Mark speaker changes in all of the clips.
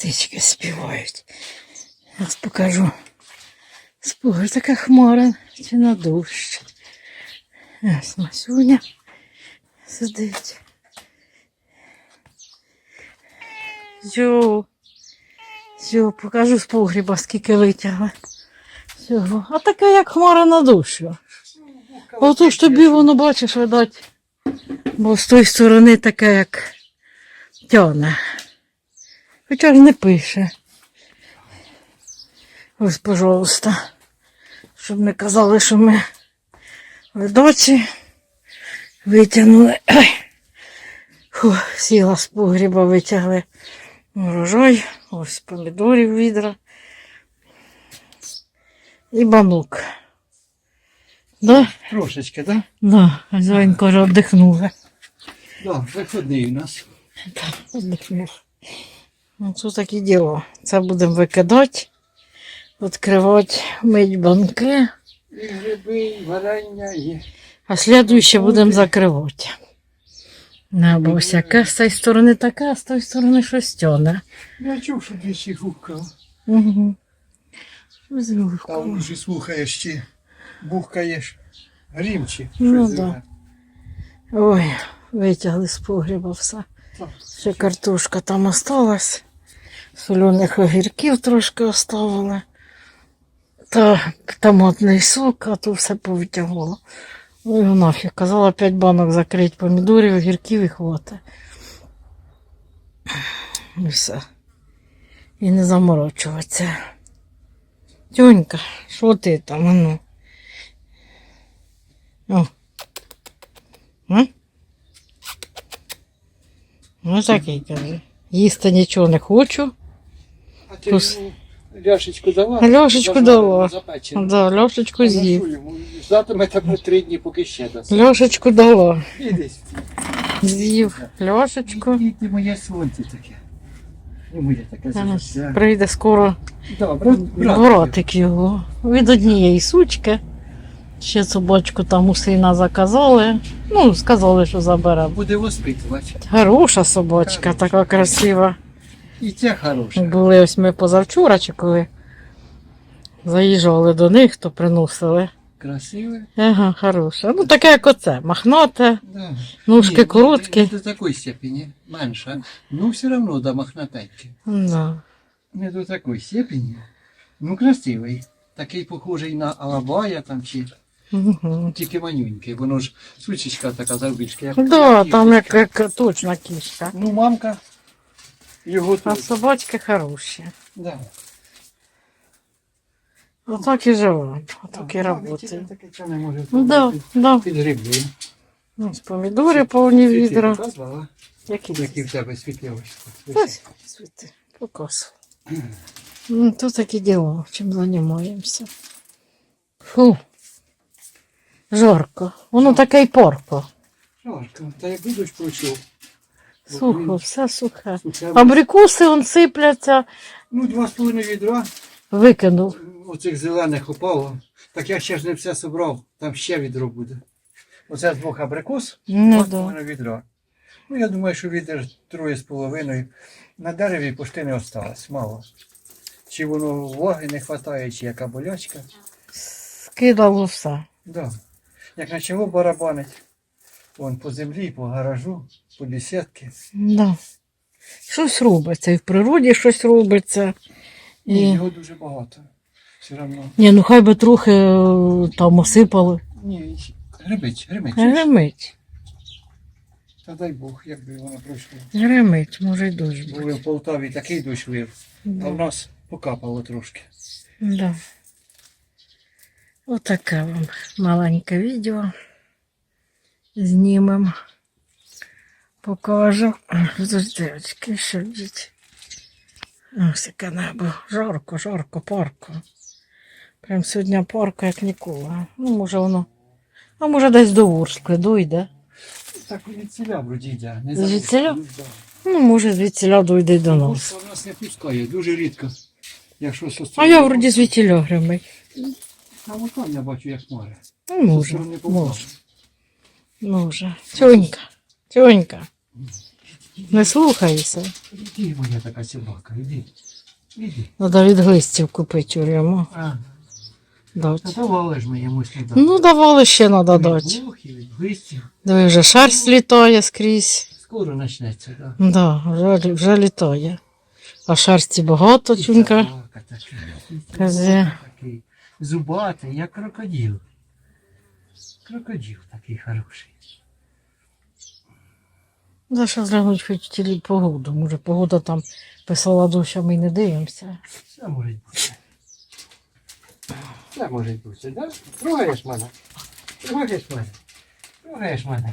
Speaker 1: Птички співають. Зараз покажу. Спугар така хмара, чи на дощ. Ось Масюня сидить. Йо. Йо, покажу з погріба, скільки витягли. Всього. А таке, як хмара на душу. Ото ж тобі воно бачиш, видать. Бо з тої сторони таке, як тяне. Хоча ж не пише. Ось, пожалуйста. Щоб не казали, що ми ведочі витягнули. Ой. Фу, сіла з погріба, витягли урожай. Ось помідорів відра. І банок. Да?
Speaker 2: Трошечки, так?
Speaker 1: Да, хазяїн каже, віддихнули.
Speaker 2: Да, виходний у нас.
Speaker 1: Так, Віддихнув. Ну, це таке діло. Це будемо викидати, відкривати, мить банки,
Speaker 2: І гриби, і варення, і
Speaker 1: а слідуюче будемо закривати. Небо всяке з цієї сторони таке, а з тої сторони щось тяне.
Speaker 2: я чув, що двічі гукав.
Speaker 1: Угу.
Speaker 2: Там вже слухаєш чи бухкаєш. Грімчі.
Speaker 1: Ну,
Speaker 2: щось
Speaker 1: да. Ой, витягли з погріба все.
Speaker 2: Так.
Speaker 1: Ще картошка там осталась. Соляних огірків трошки оставили. Та томатний сок, а то все повитягло. Ой, нафіг. Казала 5 банок закрити помідорів, огірків і хватить. І все. І не заморочуватися. Тьонька, що ти там? а Ну? О. Ну такий каже. Їсти нічого не хочу.
Speaker 2: А ти йому ляшечку дала?
Speaker 1: Ляшечку дала. Да, Льошечку з'їв.
Speaker 2: Йому. Ждатиме тебе три дні, поки ще дасть.
Speaker 1: Льошечку дала. З'їв Льошечку.
Speaker 2: Ти моє сонце таке. І моє таке
Speaker 1: Зараз
Speaker 2: сонце.
Speaker 1: Прийде скоро
Speaker 2: брат.
Speaker 1: братик його. Від однієї сучки. Ще собачку там у сина заказали. Ну, сказали, що забере.
Speaker 2: Буде воспитувати.
Speaker 1: Хороша собачка, така красива.
Speaker 2: І це хороше.
Speaker 1: Були ось ми позавчора, чи коли заїжджали до них, то приносили.
Speaker 2: Красиве.
Speaker 1: Ага, хороша. Ну таке, як оце, махноте,
Speaker 2: Да.
Speaker 1: ножки
Speaker 2: Ні,
Speaker 1: короткі.
Speaker 2: Не, не до такої степені, менше. Ну, все одно до махнатеньки.
Speaker 1: Да.
Speaker 2: Не до такої степені. Ну, красивий. Такий похожий на алабая там чи
Speaker 1: Угу.
Speaker 2: тільки манюнький. Воно ж сучечка така завбільшка. Як,
Speaker 1: Да,
Speaker 2: як
Speaker 1: там як, як точна кішка.
Speaker 2: Ну, мамка його
Speaker 1: А
Speaker 2: тут.
Speaker 1: собачки хороші.
Speaker 2: Да.
Speaker 1: Отак і живемо, отак і працюємо.
Speaker 2: таке чого не може
Speaker 1: Ну да,
Speaker 2: під.
Speaker 1: Ну, помідори повні
Speaker 2: Світи
Speaker 1: відра.
Speaker 2: показувала?
Speaker 1: Які
Speaker 2: Які в тебе світловочки.
Speaker 1: Ось, показую. Ну, то таке діло, чим займаємося. Фу. Жарко. Воно таке й порко.
Speaker 2: Жарко. Та як будеш пройшов.
Speaker 1: Сухо, все сухе. Абрикоси он сипляться,
Speaker 2: Ну, два з половиною відра.
Speaker 1: викинув.
Speaker 2: Оцих зелених упало. Так я ще ж не все собрав, там ще відро буде. Оце з двох абрикос,
Speaker 1: Ну,
Speaker 2: два з
Speaker 1: да.
Speaker 2: половиною відра. Ну, я думаю, що відер троє з половиною. На дереві пошти не осталось, мало. Чи воно влаги не вистачає, чи яка болячка.
Speaker 1: Скидало все.
Speaker 2: Да. Як почало барабанить, вон по землі, по гаражу, по бесідки.
Speaker 1: Да. Щось робиться. І в природі щось робиться.
Speaker 2: Ні, його дуже багато. Все одно.
Speaker 1: Ні, ну хай би трохи е, там осипали.
Speaker 2: Ні, грибить, грибить.
Speaker 1: Гремить.
Speaker 2: Та дай Бог, як би воно пройшло.
Speaker 1: Гремить, може й дощ
Speaker 2: Були в Полтаві такий дощ лив, а в нас покапало трошки.
Speaker 1: Да. Отаке вам маленьке відео. Знімемо. Покажу. Подождечки, що діть. Ось яке небо. Жарко, жарко, парко. Прям сьогодні парко, як ніколи. Ну, може воно. А може десь до Ворскли дойде.
Speaker 2: Так від ціля вроді йде. Не
Speaker 1: Звідсіля? Ну, може, звідсіля дойде до нас.
Speaker 2: Ворскла нас не пускає, дуже рідко. Якщо
Speaker 1: А я вроді звідтіля гримить.
Speaker 2: Там я бачу, як море.
Speaker 1: Ну, може,
Speaker 2: сторони
Speaker 1: може. Може. Тьонька, тьонька. Не слухайся.
Speaker 2: Іди, моя така собака, іди. Іди.
Speaker 1: Треба від глистів купити урему.
Speaker 2: А,
Speaker 1: Дать.
Speaker 2: давали ж ми йому сюди.
Speaker 1: Ну, давали ще треба дати.
Speaker 2: Від.
Speaker 1: Диви, вже шерсть літає скрізь.
Speaker 2: Скоро почнеться, так.
Speaker 1: Да, вже, вже літає. А шерсті багато.
Speaker 2: Собака така.
Speaker 1: Казе.
Speaker 2: Такий зубатий, як крокодил. Крокодил такий хороший.
Speaker 1: Да, ще зглянуть хоч тілі погоду. Може, погода там писала дощ, а ми не дивимося.
Speaker 2: Все може бути. Все може бути, так? Трогаєш мене. Трогаєш мене. Трогаєш мене.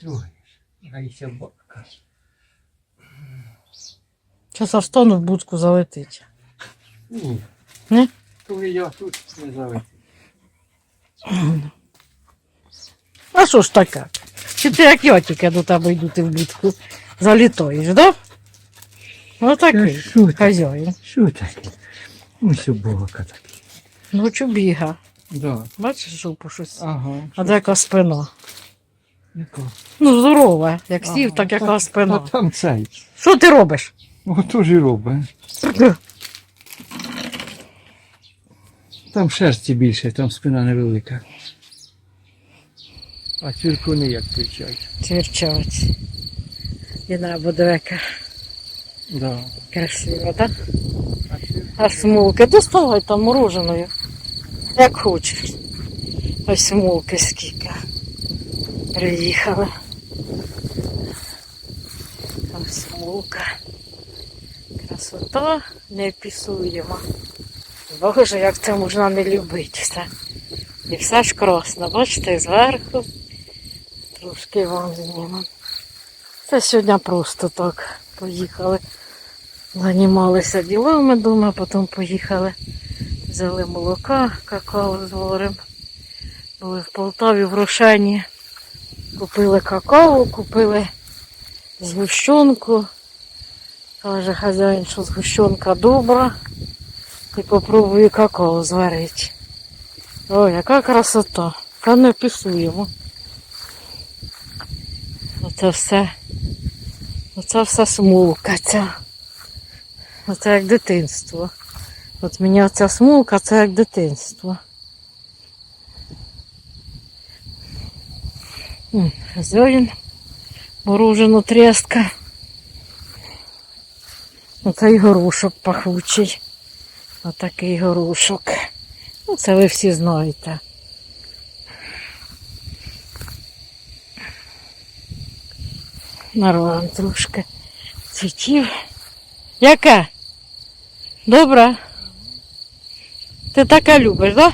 Speaker 2: Трогаєш. Гай собака.
Speaker 1: Зараз аж тону в будку залетить.
Speaker 2: Ні.
Speaker 1: Ні?
Speaker 2: Коли я тут не заведу.
Speaker 1: А що ж таке? Чи ти як я тільки до тебе йду ти в будку залітаєш, да? Ну такий
Speaker 2: Що
Speaker 1: хазяїн.
Speaker 2: Що таке? Ось собака такий.
Speaker 1: Ночу біга.
Speaker 2: Да.
Speaker 1: Бачиш, жопу щось.
Speaker 2: Ага.
Speaker 1: А де яка спина?
Speaker 2: Яка?
Speaker 1: Ну, здорова. Як сів, так яка
Speaker 2: та-
Speaker 1: спина.
Speaker 2: Та там цей.
Speaker 1: Що ти робиш?
Speaker 2: Ото ж і робить. Там шерсті більше, там спина невелика. А цвіркуни як кричать.
Speaker 1: Цвірчать. І небо яка
Speaker 2: Да.
Speaker 1: красиво, так? А смулки доставай там мороженою. Як хочеш. Ось смулки скільки. Приїхали. Там смулка. Красота неописуєма. Боже, як це можна не любити все. І все ж красно, бачите, зверху. Трошки вам знімемо. Це сьогодні просто так. Поїхали. Займалися ділами дома, потім поїхали. Взяли молока, какао з горем. Були в Полтаві в Рошені. Купили какао, купили згущенку. Каже хазяїн, що згущенка добра. І попробую какао зварити. Ой, яка красота. Та не пісуємо. Оце все. Оце все смулка ця. Оце як дитинство. От мені оця смулка це як дитинство. Хазяїн. Морожено треска. Оцей горошок пахучий. Отакий горошок. Ну, це ви всі знаєте. Нарвам трошки цвітів. Яке? Добре. Ти таке любиш, так?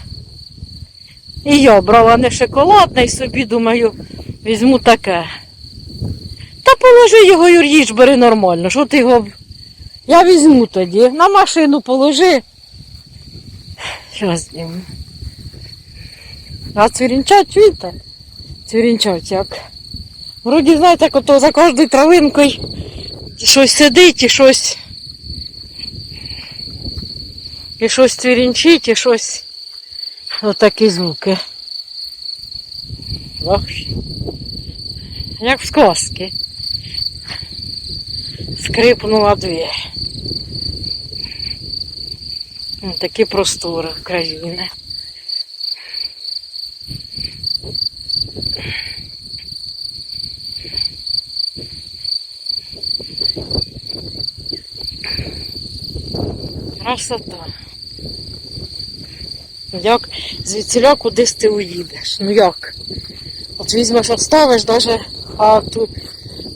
Speaker 1: Да? І я брала не шоколадне і собі думаю, візьму таке. Та положи його, Юр'їч, бери нормально. Що ти його. Я візьму тоді. На машину положи. Що з ним? А цвірінчать, чуєте? Цвірінчать як. Вроді, знаєте, як ото за кожною травинкою щось сидить і щось. І щось цвірінчить, і щось. Отакі звуки. Ох. Як в сказці. Скрипнула. Ось Такі простори країни. Красота. Як звідсіля кудись ти уїдеш? Ну як? От візьмеш, оставиш навіть хату,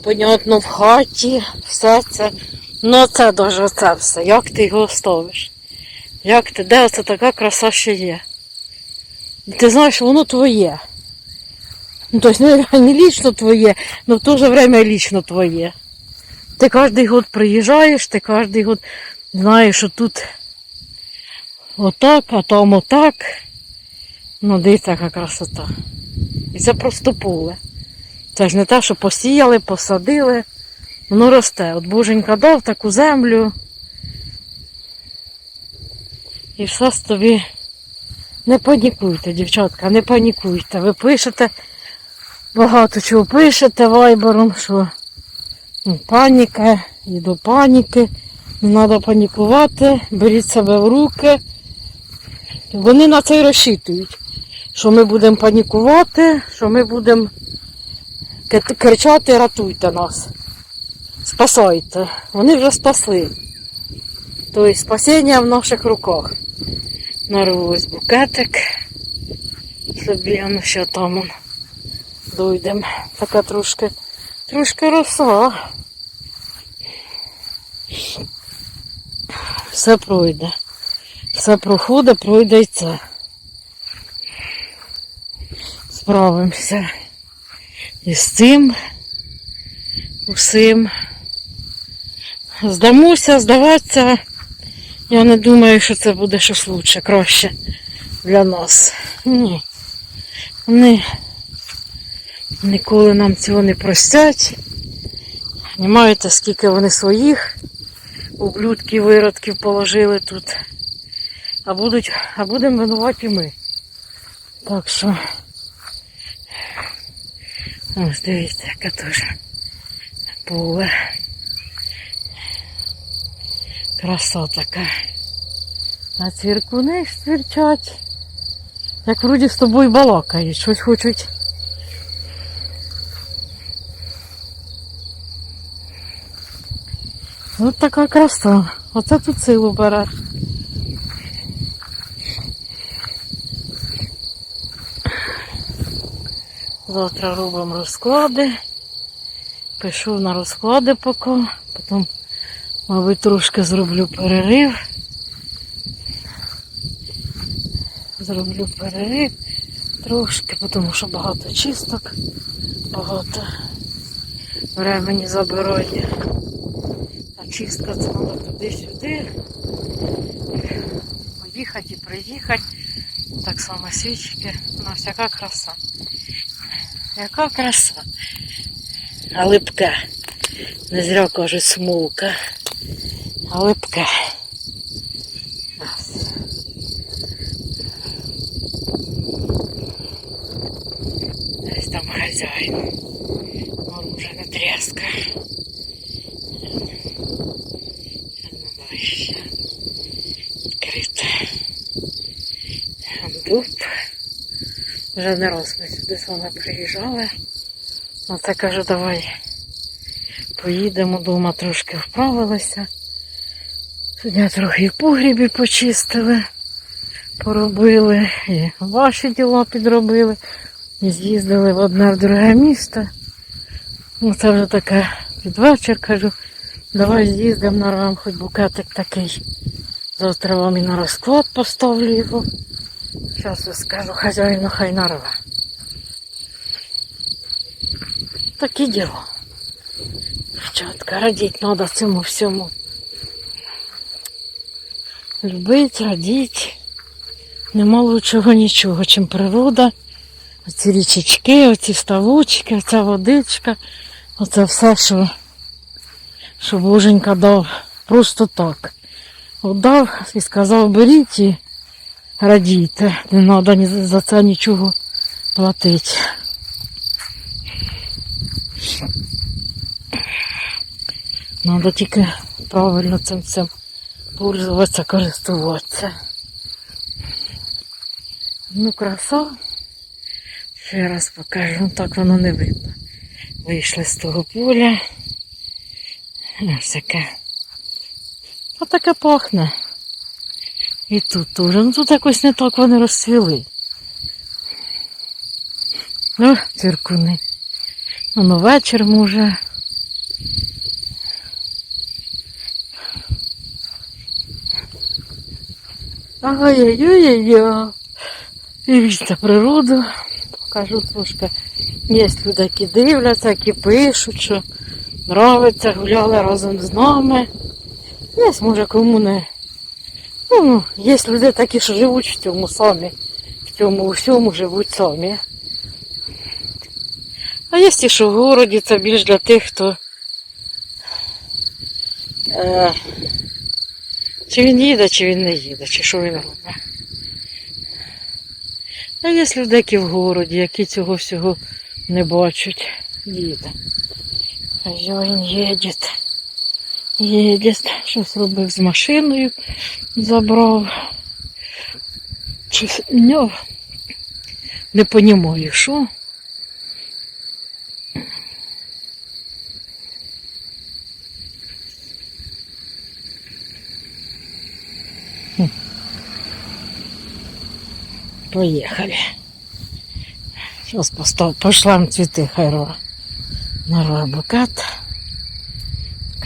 Speaker 1: понятно, в хаті, все це. Ну це даже це все. Як ти його оставиш? Як ти, де оце така краса ще є? Ти знаєш, воно твоє. Ну, тобто не, не лічно твоє, але в то же время лічно твоє. Ти кожен год приїжджаєш, ти кожен год знаєш, що тут отак, а там отак. Ну, дивіться, яка красота. І це просто поле. Це ж не те, що посіяли, посадили. Воно росте. От Боженька дав таку землю. І все з тобі. Не панікуйте, дівчатка, не панікуйте. Ви пишете, багато чого пишете вайбером, що Ну, Паніка, і до паніки. Не треба панікувати, беріть себе в руки. Вони на це й розчитують, що ми будемо панікувати, що ми будемо кричати, ратуйте нас. Спасайте. Вони вже спасли. Тобто спасіння в наших руках. Нарву ось букетик. Собі, ну що там. Дойдемо. Така трошки, трошки роса. Все пройде. Все проходить, пройде і це. Справимося із цим усім. Здамося, здаватися. Я не думаю, що це буде щось лучше, краще для нас. Ні. Вони ніколи нам цього не простять. Знімаєте, скільки вони своїх ублюдків, виродків положили тут. А будуть, а будемо винуваті ми. Так що. Ось дивіться, яка теж поле. Краса така. А цвіркуни ж цвірчать. Як вроді з тобою балакають, щось хочуть. Ось така краса. Оце тут силу бере. Завтра робимо розклади. Пишу на розклади поки. Потім, мабуть, трошки зроблю перерив. Зроблю перерив трошки, тому що багато чисток, багато времени забирає. А чистка це треба туди-сюди. Поїхати і приїхати. Так само свічки. У нас яка краса. Яка краса. А липка. Не зря кажуть смулка. А липка. Ось. Десь там хазяїн. Он вже не тряска. Відкрите. Дуб. Вже не раз ми сюди з вами приїжджали. Оце кажу, давай поїдемо дома трошки вправилися. Сьогодні трохи і в погрібі почистили, поробили, і ваші діла підробили. І з'їздили в одне в друге місто. Ну, це вже таке під вечір, кажу, давай з'їздимо нарвем хоч букетик такий. Завтра вам і на розклад поставлю його. Зараз скажу хазяїну, хай нарве. Такі діло. Дівчатка, радіть треба цьому всьому. Любить, радіть. Нема лучшого нічого, чим природа. Оці річечки, оці ставочки, оця водичка. Оце все, що, що Боженька дав просто так. Отдав і сказав, беріть і радійте. Не треба за- це нічого платити. Треба тільки правильно цим всім пользуватися, користуватися. Ну, краса. Ще раз покажу, так воно не видно. Вийшли з того поля. Ось таке. Отаке пахне. І тут теж. Ну тут якось не так вони розцвіли. Ну, циркуни. Воно вечір може. Ай-яй-яй-яй. Дивіться природу. Покажу трошки. Є люди, які дивляться, які пишуть, що нравиться, гуляли разом з нами. Є, може, кому не. Ну, є люди такі, що живуть в цьому самі. В цьому всьому живуть самі. А є ті, що в городі, це більш для тих, хто. Е, чи він їде, чи він не їде, чи що він робить. А є люди, які в городі, які цього всього не бачать. Їде. Хазяїн їде. Їде. Щось робив з машиною. Забрав. Щось міняв. Не понімаю, що. Поехали. Сейчас постав, пошлам цветы хайро. Нарва букет.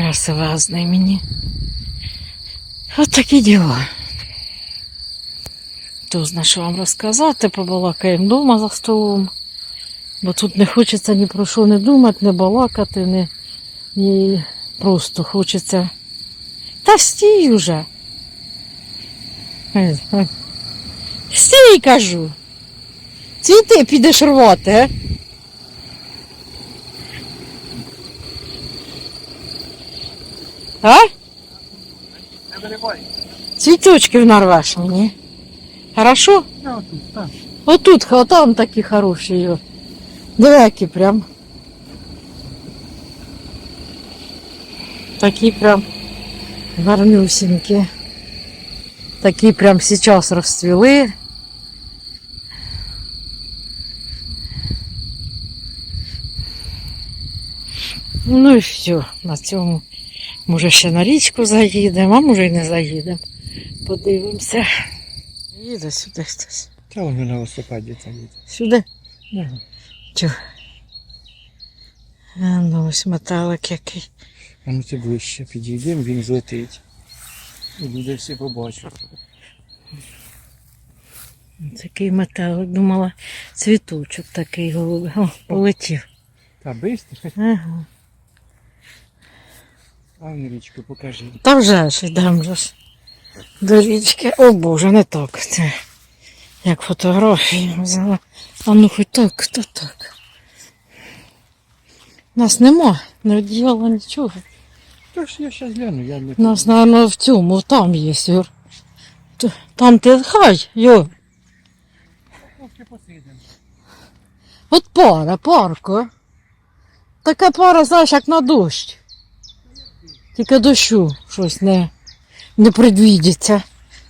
Speaker 1: Красивезний мені. От такі діла. То зна, що вам розказати, побалакаємо вдома за столом. Бо тут не хочеться ні про що не думати, не балакати, не, ні просто хочеться. Та стій уже. Стій, кажу. Цвіти підеш рвати, а? А?
Speaker 2: Не виривай.
Speaker 1: Цвіточків нарвеш мені. Хорошо?
Speaker 2: Я отут, так.
Speaker 1: Отут, а там такі хороші. йо. Диви, які прям. Такі прям гарнюсінькі. Такі прям зараз розцвіли. Ну і все, на цьому. Може ще на річку заїдемо, а може й не заїдемо. Подивимося. Їде сюди хтось.
Speaker 2: Та воно на велосипеді там їде.
Speaker 1: Сюди.
Speaker 2: Ага.
Speaker 1: Чого? А, ну ось металик який.
Speaker 2: А ну це ближче підійдемо, він злетить. І люди всі побачать.
Speaker 1: Такий металик. Думала, цвіточок такий голубий. О, полетів.
Speaker 2: Та бистро,
Speaker 1: Ага.
Speaker 2: А річку покажи.
Speaker 1: Та вже ж йдемо ж до річки. О Боже, не так. Це як фотографії взяла. А ну хоч так, то так. Нас нема, не одіяла нічого.
Speaker 2: Тож я зараз гляну, я не
Speaker 1: Нас, наверное, в цьому, там є, Юр. Т- Там ти хай, Юр.
Speaker 2: Трошки посидимо.
Speaker 1: От пара, парко. Така пара, знаєш, як на дощ. Тільки дощу щось не, не предвідиться.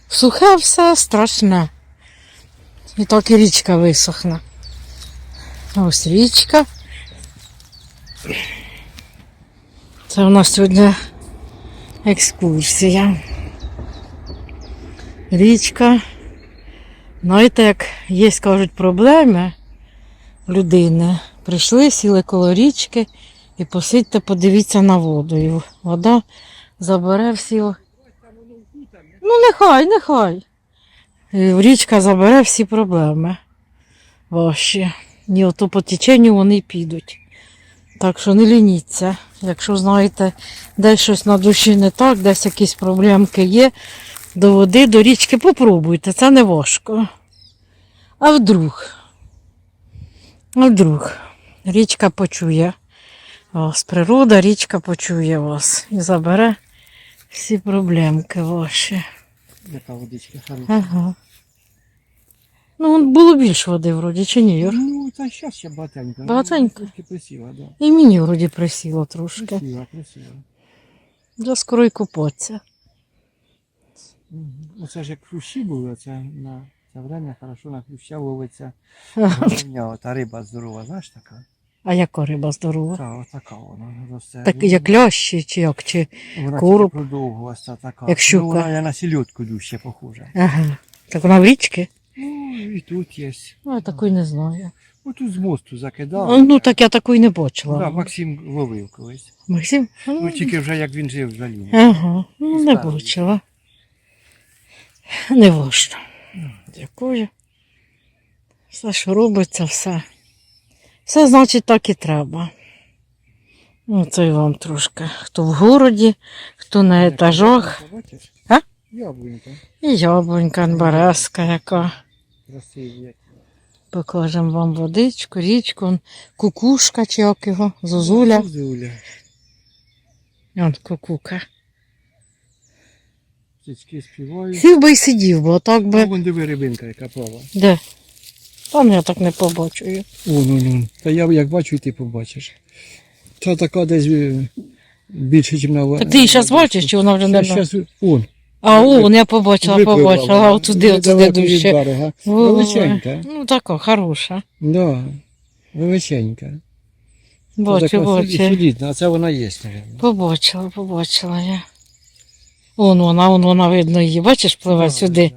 Speaker 1: Сухе все страшне. І так і річка висохне. Ось річка. Це у нас сьогодні екскурсія. Річка. Знаєте, як є, кажуть, проблеми людини. Прийшли, сіли коло річки і посидьте, подивіться на воду. І вода забере всі. Ну, нехай, нехай. І річка забере всі проблеми ваші. І ото по теченню вони підуть. Так що не лініться. Якщо знаєте, десь щось на душі не так, десь якісь проблемки є, до води, до річки попробуйте, це не важко. А вдруг? А вдруг? Річка почує вас. Природа, річка почує вас і забере всі проблемки ваші.
Speaker 2: Яка водичка хороша.
Speaker 1: Ага. Ну, було більше води вроді, чи ні, Юр?
Speaker 2: Ну, та зараз ще багатенько.
Speaker 1: Багатенько?
Speaker 2: Трошки присіла, да.
Speaker 1: І мені вроді присіло трошки.
Speaker 2: Присіла, присіла.
Speaker 1: Вже скоро й купатися.
Speaker 2: Мгм. Оце ж як хрущі були, це на це время хорошо на хруща ловиться. Головня, та риба здорова, знаєш така?
Speaker 1: А яка риба здорова?
Speaker 2: Та, отака вона росте.
Speaker 1: Так як лящі, чи як, чи.
Speaker 2: Вона
Speaker 1: короб.
Speaker 2: продовгувasta така.
Speaker 1: Як щука.
Speaker 2: Ну, вона на сільотку дужче похожа.
Speaker 1: Ага. Так вона в річці?
Speaker 2: Ну, і тут є.
Speaker 1: Ну, я такої не знаю.
Speaker 2: Ну, тут з мосту закидав.
Speaker 1: Ну, так я такої не бачила.
Speaker 2: Да, Максим ловив колись.
Speaker 1: Максим?
Speaker 2: Ну, тільки вже як він жив в Заліні.
Speaker 1: Ага, ну не бачила. Не важно. Дякую. Все, що робиться, все. Все, значить, так і треба. Ну, це вам трошки. Хто в городі, хто на етажах. А?
Speaker 2: Яблунька.
Speaker 1: І яблунька, березка яка.
Speaker 2: Красиві.
Speaker 1: Покажемо вам водичку, річку, кукушка чи як його, зозуля.
Speaker 2: Зозуля.
Speaker 1: Он кукука.
Speaker 2: Птички співають.
Speaker 1: Сів би і сидів, бо так би.
Speaker 2: вон диви рибинка, яка плава.
Speaker 1: Де? Там я так не побачу.
Speaker 2: ну, ну. Та я як бачу, і ти побачиш. Та така десь е, більше, ніж на
Speaker 1: Так ти її зараз бачиш, чи вона вже не на.
Speaker 2: Зараз, он,
Speaker 1: А, он, я побачила,
Speaker 2: випливла
Speaker 1: побачила,
Speaker 2: вона.
Speaker 1: а отуди, отуди
Speaker 2: Недалеко від
Speaker 1: дужче.
Speaker 2: берега.
Speaker 1: Ой,
Speaker 2: Величенька.
Speaker 1: Ну, така, хороша.
Speaker 2: Да, величенька. Це
Speaker 1: Бачу,
Speaker 2: така
Speaker 1: бачу.
Speaker 2: солідна, а це вона є, мабуть.
Speaker 1: Побачила, побачила я. Он вона, он вона видно її. Бачиш, пливе сюди.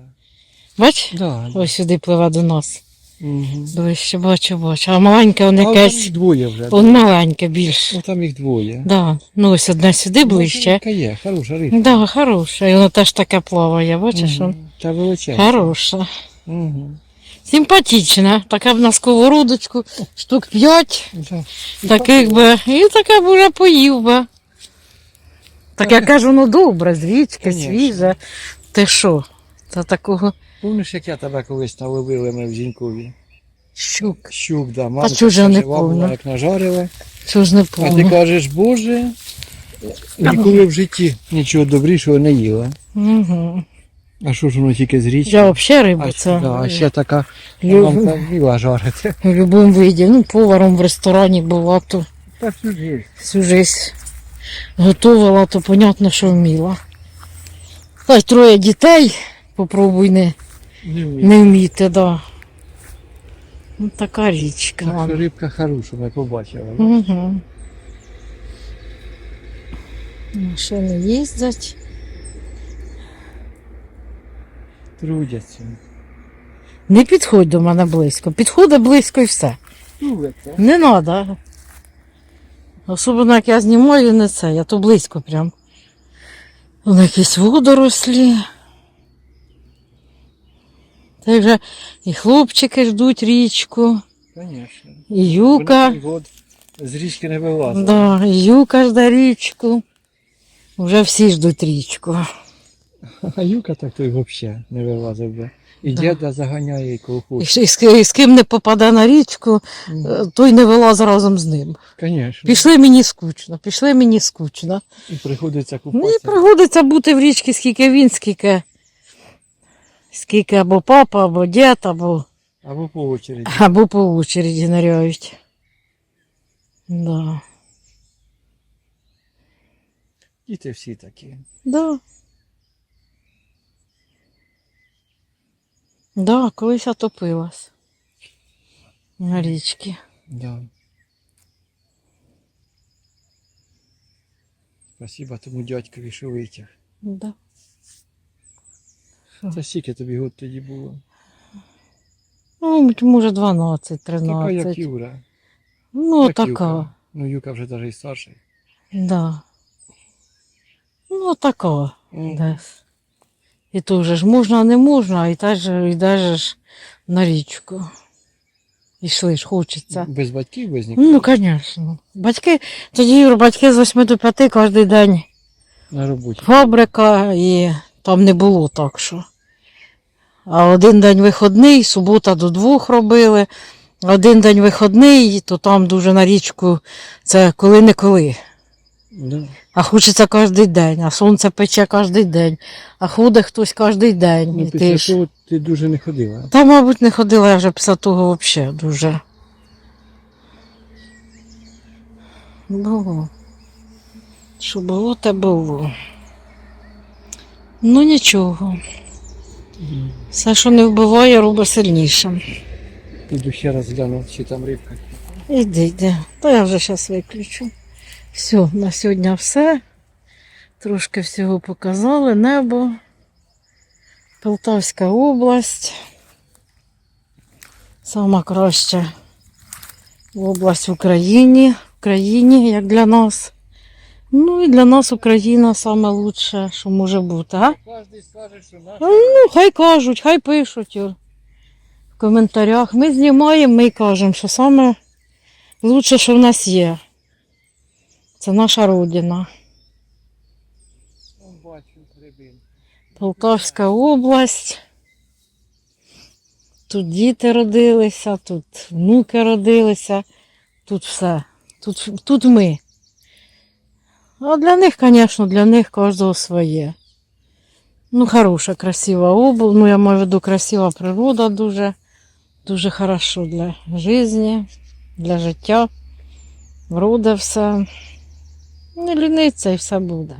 Speaker 1: Бач?
Speaker 2: Да, да.
Speaker 1: Ось сюди пливе до нас. Ближче, бачу, бачу. А маленьке он
Speaker 2: А там
Speaker 1: якесь.
Speaker 2: їх двоє вже.
Speaker 1: Он маленьке більше.
Speaker 2: Ну, там їх двоє.
Speaker 1: Да. Ну ось одне сюди ближче.
Speaker 2: Величенька є, хороша рибка.
Speaker 1: Да, хороша. І воно теж таке плаває, бачиш? он?
Speaker 2: Мгм. Та величенька.
Speaker 1: Хороша.
Speaker 2: Угу.
Speaker 1: Симпатична. Така б на сковородочку, штук п'ять.
Speaker 2: Да.
Speaker 1: Таких би. І таке б уже поїв би. Так я кажу, ну добре, з річки,
Speaker 2: Конечно.
Speaker 1: свіже. Ти що? Та такого
Speaker 2: Помниш, як я тебе колись наловили ми в Зінькові?
Speaker 1: щук.
Speaker 2: Щук, да, мама
Speaker 1: чого ж я не
Speaker 2: жива
Speaker 1: помню?
Speaker 2: як нажарила.
Speaker 1: Що ж не
Speaker 2: А ти
Speaker 1: помню.
Speaker 2: кажеш, Боже, ніколи в житті нічого добрішого не їла.
Speaker 1: Угу.
Speaker 2: А що ж воно тільки з річки?
Speaker 1: Я взагалі рибу
Speaker 2: А,
Speaker 1: це
Speaker 2: да, а ще така
Speaker 1: Люблю.
Speaker 2: мамка вміла жарити.
Speaker 1: в будь-якому виді. Ну, поваром в ресторані була, то
Speaker 2: Та всю життя.
Speaker 1: всю жизнь готувала, то понятно, що вміла. Та й троє дітей, попробуй не,
Speaker 2: Не
Speaker 1: не вміти, да. Ну, така річка.
Speaker 2: Так що рибка хороша, ми побачили.
Speaker 1: Угу. Машини їздять.
Speaker 2: Трудяться.
Speaker 1: Не підходь до мене близько. Підходи близько і все.
Speaker 2: Трудяться.
Speaker 1: Не треба. Особливо як я знімаю, не це, я то близько прям. Вон якісь водорослі. Та й вже і хлопчики ждуть річку,
Speaker 2: Звісно.
Speaker 1: і юка.
Speaker 2: Год з річки не вилазить.
Speaker 1: Да, і юка жде річку. Вже всі ждуть річку.
Speaker 2: А Юка так той взагалі не вилазив би. І
Speaker 1: Да.
Speaker 2: діда заганяє і кого
Speaker 1: І,
Speaker 2: хоче.
Speaker 1: і з, ки- і з ким не попаде на річку, е, той не вилазить разом з ним.
Speaker 2: Звісно.
Speaker 1: Пішли мені скучно, пішли мені скучно.
Speaker 2: І приходиться
Speaker 1: Ну і
Speaker 2: купатися.
Speaker 1: пригодиться бути в річці, скільки він, скільки, скільки або папа, або дід, або,
Speaker 2: Або по очереді.
Speaker 1: або по очереді ныряють. Да.
Speaker 2: Діти всі такі.
Speaker 1: Да. Да, колись я топилась на річці.
Speaker 2: Да. Спасибо тому дядькові, що витяг.
Speaker 1: Да.
Speaker 2: Та скільки тобі год тоді було?
Speaker 1: Ну, може 12,
Speaker 2: Така як Юра.
Speaker 1: Ну,
Speaker 2: Як
Speaker 1: така.
Speaker 2: Юка. Ну, Юка вже навіть і старший.
Speaker 1: Да. Ну, така.
Speaker 2: Мгм.
Speaker 1: Десь. І то вже ж можна, а не можна, і теж йдеш ж на річку. Ішли ж, хочеться.
Speaker 2: Без батьків, без нікого.
Speaker 1: Ну, звісно. Батьки, тоді Юр, батьки з 8 до 5 кожен день
Speaker 2: На роботі.
Speaker 1: фабрика, і там не було так що. А один день виходний, субота до двох робили. Один день виходний, то там дуже на річку це коли-не-коли.
Speaker 2: Да.
Speaker 1: А хочеться кожен день, а сонце пече кожен день, а ходить хтось кожен день.
Speaker 2: Ну, після
Speaker 1: ти
Speaker 2: того ти дуже не ходила.
Speaker 1: Та, мабуть, не ходила я вже після того взагалі дуже. Було. Що було, те було. Ну нічого. Все, що не вбиває, робить сильнішим.
Speaker 2: Піду ще раз гляну, чи там рибка.
Speaker 1: Іди, йди. Та я вже зараз виключу. Все, на сьогодні все. Трошки всього показали. Небо. Полтавська область. Сама краща область в Україні. В країні, як для нас. Ну і для нас Україна саме лучше, що може бути, а?
Speaker 2: Кожен скаже, що наш.
Speaker 1: Ну, хай кажуть, хай пишуть в коментарях. Ми знімаємо, ми кажемо, що саме лучше, що в нас є. Це наша родина. Полтавська область. Тут діти родилися, тут внуки родилися, тут все. Тут, тут ми. А для них, звісно, для них кожного своє. Ну, хороша, красива область. Ну, я маю в виду красива природа дуже. Дуже хорошо для життя, для життя. вроде все. Не ліниться і все буде.